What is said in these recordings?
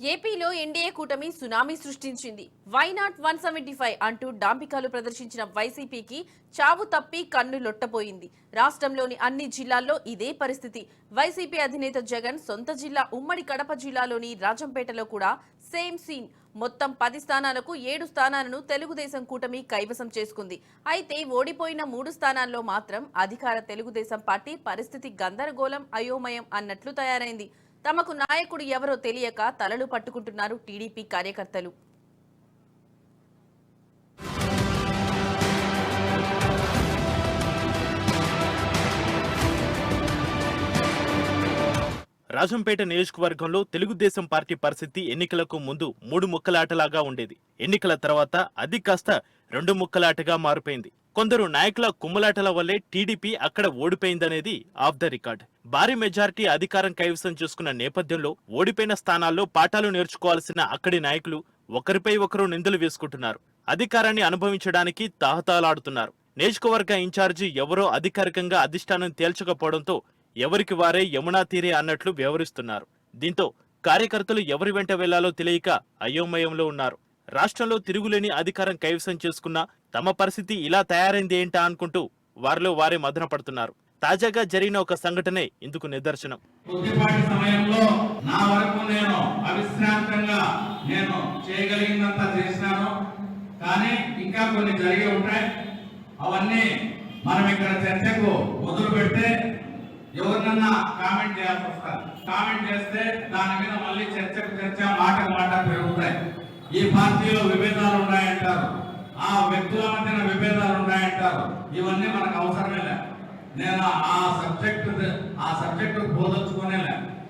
ఏపీలో ఎన్డీఏ కూటమి సునామీ సృష్టించింది. వైనాట్ వన్ సెవెంటీ ఫైవ్ అంటూ డాంబికాలు ప్రదర్శించిన వైసీపీకి చావు తప్పి కన్ను లొట్టపోయింది రాష్ట్రంలోని అన్ని జిల్లాల్లో ఇదే పరిస్థితి. వైసీపీ అధినేత జగన్ సొంత జిల్లా ఉమ్మడి కడప జిల్లాలోని రాజంపేటలో కూడా సేమ్ సీన్. మొత్తం పది స్థానాలకు ఏడు స్థానాలను తెలుగుదేశం కూటమి కైవసం చేసుకుంది. అయితే ఓడిపోయిన మూడు స్థానాల్లో మాత్రం అధికార తెలుగుదేశం పార్టీ పరిస్థితి గందరగోళం అయోమయం అన్నట్లు తయారైంది. తమకు నాయకుడు ఎవరో తెలియక తలలు పట్టుకుంటున్నారు టీడీపీ కార్యకర్తలు. రాజంపేట నియోజకవర్గంలో తెలుగుదేశం పార్టీ పరిస్థితి ఎన్నికలకు ముందు మూడు ముక్కలాటలాగా ఉండేది. ఎన్నికల తర్వాత అది కాస్త రెండు ముక్కలాటగా మారిపోయింది. కొందరు నాయకుల కుమ్మలాటల వల్లే టీడీపీ అక్కడ ఓడిపోయిందనేది ఆఫ్ ద రికార్డ్. భారీ మెజార్టీ అధికారం కైవసం చేసుకున్న నేపథ్యంలో ఓడిపోయిన స్థానాల్లో పాఠాలు నేర్చుకోవాల్సిన అక్కడి నాయకులు ఒకరిపై ఒకరు నిందలు వేసుకుంటున్నారు. అధికారాన్ని అనుభవించడానికి తాహతాలాడుతున్నారు. నియోజకవర్గ ఇన్ఛార్జి ఎవరో అధికారికంగా అధిష్టానం తేల్చకపోవడంతో ఎవరికి వారే యమునా తీరే అన్నట్లు వ్యవహరిస్తున్నారు. దీంతో కార్యకర్తలు ఎవరి వెంట వెళ్ళాలో తెలియక అయోమయంలో ఉన్నారు. రాష్ట్రంలో తిరుగులేని అధికారం కైవసం చేసుకున్న తమ పరిస్థితి ఇలా తయారైంది ఏంటా అనుకుంటూ వారిలో వారే మదన పడుతున్నారు తాజాగా జరిగిన ఒక సంఘటనే ఇందుకు నిదర్శనం. కొద్దిపాటి సమయంలో నా వరకు నేను అవిశ్రాంతంగా నేను చేయగలిగినంత చేసినాను. కానీ ఇంకా కొన్ని జరిగి ఉంటాయి. అవన్నీ మనం ఇక్కడ చర్చకు మొదలు పెడితే ఎవరినన్నా కామెంట్ చేయాల్సి వస్తారు కామెంట్ చేస్తే దాని మీద మళ్ళీ చర్చకు చర్చ మాట మాట పెరుగుతాయి. ఈ పార్టీలో విభేదాలు ఉన్నాయంటారు. ఆ వ్యక్తుల మధ్యన విభేదాలు ఉన్నాయంటారు. ఇవన్నీ మనకు అవసరమే లేదు నేను ఆ సబ్జెక్టు ఆ సబ్జెక్టు బోధించుకునే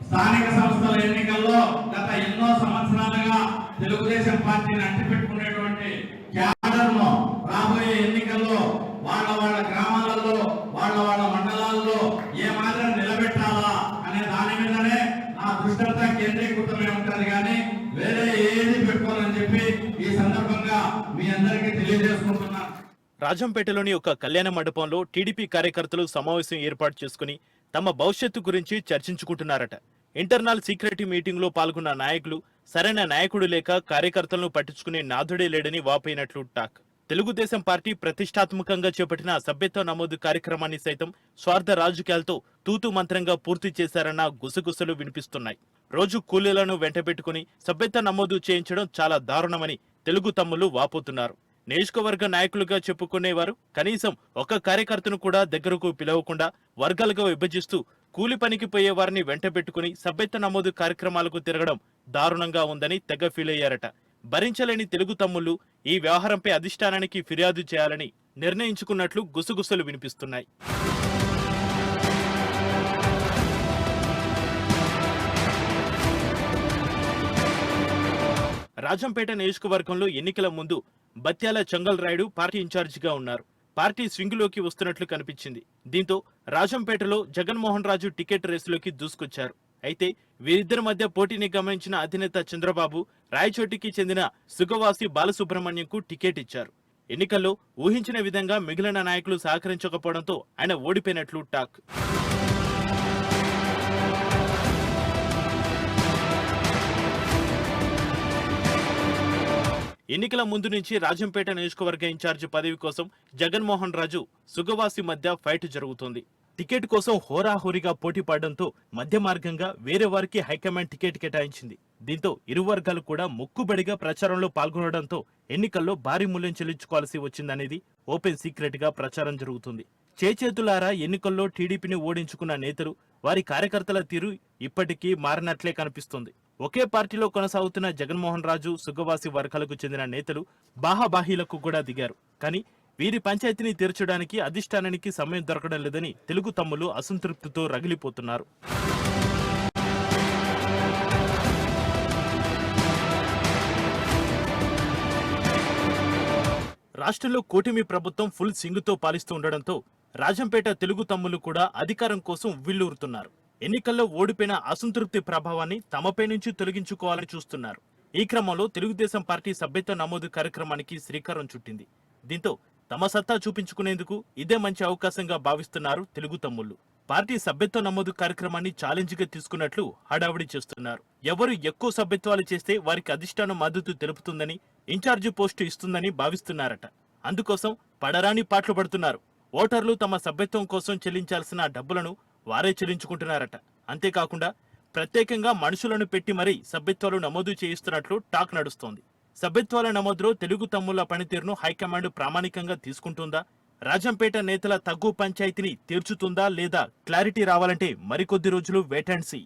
స్థానిక సంస్థల ఎన్నికల్లో గత ఎన్నో సంవత్సరాలుగా తెలుగుదేశం పార్టీని అంటిపెట్టుకునేటువంటి క్యాడర్ను రాబోయే ఎన్నికల్లో వాళ్ళ వాళ్ళ గ్రామాలలో వాళ్ళ వాళ్ళ మండలాల్లో ఏ మాత్రం నిలబెట్టాలా అనే దాని మీదనే నా దృష్టి అంతా కేంద్రీకృతమై కానీ వేరే ఏది పెట్టుకోవాలని చెప్పి ఈ సందర్భంగా మీ అందరికీ తెలియజేసుకుంటున్నాను. రాజంపేటలోని ఒక కళ్యాణ మండపంలో టీడీపీ కార్యకర్తలు సమావేశం ఏర్పాటు చేసుకుని తమ భవిష్యత్తు గురించి చర్చించుకుంటున్నారట. ఇంటర్నల్ సీక్రెట్ మీటింగ్లో పాల్గొన్న నాయకులు సరైన నాయకుడు లేక కార్యకర్తలను పట్టించుకునే నాథుడే లేడని వాపోయినట్లు టాక్. తెలుగుదేశం పార్టీ ప్రతిష్టాత్మకంగా చేపట్టిన సభ్యత్వ నమోదు కార్యక్రమాన్ని సైతం స్వార్థ రాజకీయాలతో తూతు మంత్రంగా పూర్తి చేశారన్న గుసగుసలు వినిపిస్తున్నాయి. రోజు కూలీలను వెంటబెట్టుకుని సభ్యత్వ నమోదు చేయించడం చాలా దారుణమని తెలుగు తమ్ములు వాపోతున్నారు. నియోజకవర్గ నాయకులుగా చెప్పుకునేవారు. కనీసం ఒక కార్యకర్తను కూడా దగ్గరకు పిలవకుండా వర్గాలుగా విభజిస్తూ కూలి పనికి పోయే వారిని వెంటబెట్టుకుని సభ్యత నమోదు కార్యక్రమాలకు తిరగడం దారుణంగా ఉందని తెగ ఫీల్ అయ్యారట. భరించలేని తెలుగు తమ్ముళ్ళు ఈ వ్యవహారంపై అధిష్టానానికి ఫిర్యాదు చేయాలని నిర్ణయించుకున్నట్లు గుసగుసలు వినిపిస్తున్నాయి. రాజంపేట నియోజకవర్గంలో ఎన్నికల ముందు బత్యాల చంగల్ రాయుడు పార్టీ ఇన్ఛార్జిగా ఉన్నారు. పార్టీ స్వింగ్లోకి వస్తున్నట్లు కనిపించింది. దీంతో రాజంపేటలో జగన్మోహన్ రాజు టికెట్ రేసులోకి దూసుకొచ్చారు. అయితే వీరిద్దరి మధ్య పోటీని గమనించిన అధినేత చంద్రబాబు రాయచోటికి చెందిన సుగవాసి బాలసుబ్రహ్మణ్యంకు టికెట్ ఇచ్చారు. ఎన్నికల్లో ఊహించిన విధంగా మిగిలిన నాయకులు సహకరించకపోవడంతో ఆయన ఓడిపోయినట్లు టాక్. ఎన్నికల ముందు నుంచి రాజంపేట నియోజకవర్గ ఇన్ఛార్జి పదవి కోసం జగన్మోహన్ రాజు సుగవాసి మధ్య ఫైట్ జరుగుతోంది. టికెట్ కోసం హోరాహోరీగా పోటీ పడడంతో మధ్య మార్గంగా వేరే వారికి హైకమాండ్ టికెట్ కేటాయించింది. దీంతో ఇరు వర్గాలు కూడా ముక్కుబడిగా ప్రచారంలో పాల్గొనడంతో ఎన్నికల్లో భారీ మూల్యం చెల్లించుకోవాల్సి వచ్చిందనేది ఓపెన్ సీక్రెట్గా ప్రచారం జరుగుతుంది. చేచేతులారా ఎన్నికల్లో టీడీపీని ఓడించుకున్న నేతలు వారి కార్యకర్తల తీరు ఇప్పటికీ మారినట్లే కనిపిస్తుంది. ఒకే పార్టీలో కొనసాగుతున్న జగన్మోహన్ రాజు సుగవాసి వర్గాలకు చెందిన నేతలు బాహాబాహీలకు కూడా దిగారు. కానీ వీరి పంచాయతీని తీర్చడానికి అధిష్టానానికి సమయం దొరకడం లేదని తెలుగు తమ్ములు అసంతృప్తితో రగిలిపోతున్నారు. రాష్ట్రంలో కూటమి ప్రభుత్వం ఫుల్ సింగుతో పాలిస్తూ ఉండడంతో రాజంపేట తెలుగు తమ్ములు కూడా అధికారం కోసం విల్లూరుతున్నారు. ఎన్నికల్లో ఓడిపోయిన అసంతృప్తి ప్రభావాన్ని తమపై నుంచి తొలగించుకోవాలని చూస్తున్నారు. ఈ క్రమంలో తెలుగుదేశం పార్టీ సభ్యత్వ నమోదు కార్యక్రమానికి శ్రీకారం చుట్టింది. దీంతో తమ సత్తా చూపించుకునేందుకు ఇదే మంచి అవకాశంగా భావిస్తున్నారు తెలుగు తమ్ముళ్ళు. పార్టీ సభ్యత్వ నమోదు కార్యక్రమాన్ని ఛాలెంజ్గా తీసుకున్నట్లు హడావిడి చేస్తున్నారు. ఎవరు ఎక్కువ సభ్యత్వాలు చేస్తే వారికి అధిష్టానం మద్దతు తెలుపుతుందని ఇన్ఛార్జి పోస్టు ఇస్తుందని భావిస్తున్నారట. అందుకోసం పడరాని పాటలు పడుతున్నారు. ఓటర్లు తమ సభ్యత్వం కోసం చెల్లించాల్సిన డబ్బులను వారే చెల్లించుకుంటున్నారట. అంతేకాకుండా ప్రత్యేకంగా మనుషులను పెట్టి మరీ సభ్యత్వాలు నమోదు చేయిస్తున్నట్లు టాక్ నడుస్తోంది. సభ్యత్వాల నమోదులో తెలుగు తమ్ముళ్ళ పనితీరును హైకమాండ్ ప్రామాణికంగా తీసుకుంటుందా? రాజంపేట నేతల తగ్గు పంచాయతీని తీర్చుతుందా లేదా క్లారిటీ రావాలంటే మరికొద్ది రోజులు వెయిట్ అండ్ సీ.